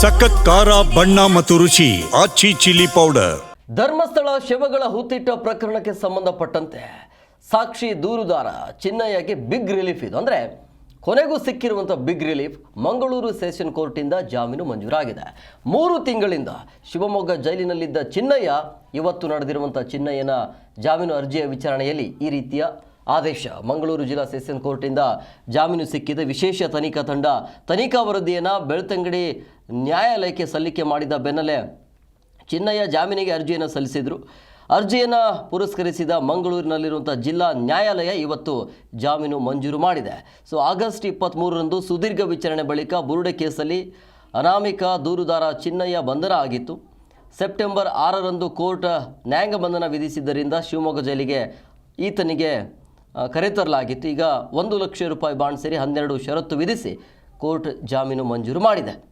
ಸಖತ್ ಖಾರ, ಬಣ್ಣ ಮತ್ತು ರುಚಿ, ಆಚಿ ಚಿಲ್ಲಿ ಪೌಡರ್. ಧರ್ಮಸ್ಥಳ ಶವಗಳ ಹೂತಿಟ್ಟ ಪ್ರಕರಣಕ್ಕೆ ಸಂಬಂಧಪಟ್ಟಂತೆ ಸಾಕ್ಷಿ ದೂರುದಾರ ಚಿನ್ನಯ್ಯಗೆ ಬಿಗ್ ರಿಲೀಫ್ ಇದು. ಅಂದರೆ, ಕೊನೆಗೂ ಸಿಕ್ಕಿರುವಂಥ ಬಿಗ್ ರಿಲೀಫ್ ಮಂಗಳೂರು ಸೆಷನ್ ಕೋರ್ಟಿಂದ ಜಾಮೀನು ಮಂಜೂರಾಗಿದೆ. ಮೂರು ತಿಂಗಳಿಂದ ಶಿವಮೊಗ್ಗ ಜೈಲಿನಲ್ಲಿದ್ದ ಚಿನ್ನಯ್ಯ, ಇವತ್ತು ನಡೆದಿರುವಂಥ ಚಿನ್ನಯ್ಯನ ಜಾಮೀನು ಅರ್ಜಿಯ ವಿಚಾರಣೆಯಲ್ಲಿ ಈ ರೀತಿಯ ಆದೇಶ. ಮಂಗಳೂರು ಜಿಲ್ಲಾ ಸೆಷನ್ ಕೋರ್ಟಿಂದ ಜಾಮೀನು ಸಿಕ್ಕಿದೆ. ವಿಶೇಷ ತನಿಖಾ ತಂಡ, ತನಿಖಾ ವರದಿಯನ್ನು ಬೆಳ್ತಂಗಡಿ ನ್ಯಾಯಾಲಯಕ್ಕೆ ಸಲ್ಲಿಕೆ ಮಾಡಿದ ಬೆನ್ನಲ್ಲೇ ಚಿನ್ನಯ್ಯ ಜಾಮೀನಿಗೆ ಅರ್ಜಿಯನ್ನು ಸಲ್ಲಿಸಿದರು. ಅರ್ಜಿಯನ್ನು ಪುರಸ್ಕರಿಸಿದ ಮಂಗಳೂರಿನಲ್ಲಿರುವಂಥ ಜಿಲ್ಲಾ ನ್ಯಾಯಾಲಯ ಇವತ್ತು ಜಾಮೀನು ಮಂಜೂರು ಮಾಡಿದೆ. ಸೊ ಆಗಸ್ಟ್ ಇಪ್ಪತ್ತ್ಮೂರರಂದು ಸುದೀರ್ಘ ವಿಚಾರಣೆ ಬಳಿಕ ಬುರುಡೆ ಕೇಸಲ್ಲಿ ಅನಾಮಿಕ ದೂರುದಾರ ಚಿನ್ನಯ್ಯ ಬಂಧನ ಆಗಿತ್ತು. ಸೆಪ್ಟೆಂಬರ್ ಆರರಂದು ಕೋರ್ಟ್ ನ್ಯಾಯಾಂಗ ಬಂಧನ ವಿಧಿಸಿದ್ದರಿಂದ ಶಿವಮೊಗ್ಗ ಜೈಲಿಗೆ ಈತನಿಗೆ ಕರೆತರಲಾಗಿತ್ತು. ಈಗ ಒಂದು ಲಕ್ಷ ರೂಪಾಯಿ ಬಾಂಡ್ ಸೇರಿ ಹನ್ನೆರಡು ಷರತ್ತು ವಿಧಿಸಿ ಕೋರ್ಟ್ ಜಾಮೀನು ಮಂಜೂರು ಮಾಡಿದೆ.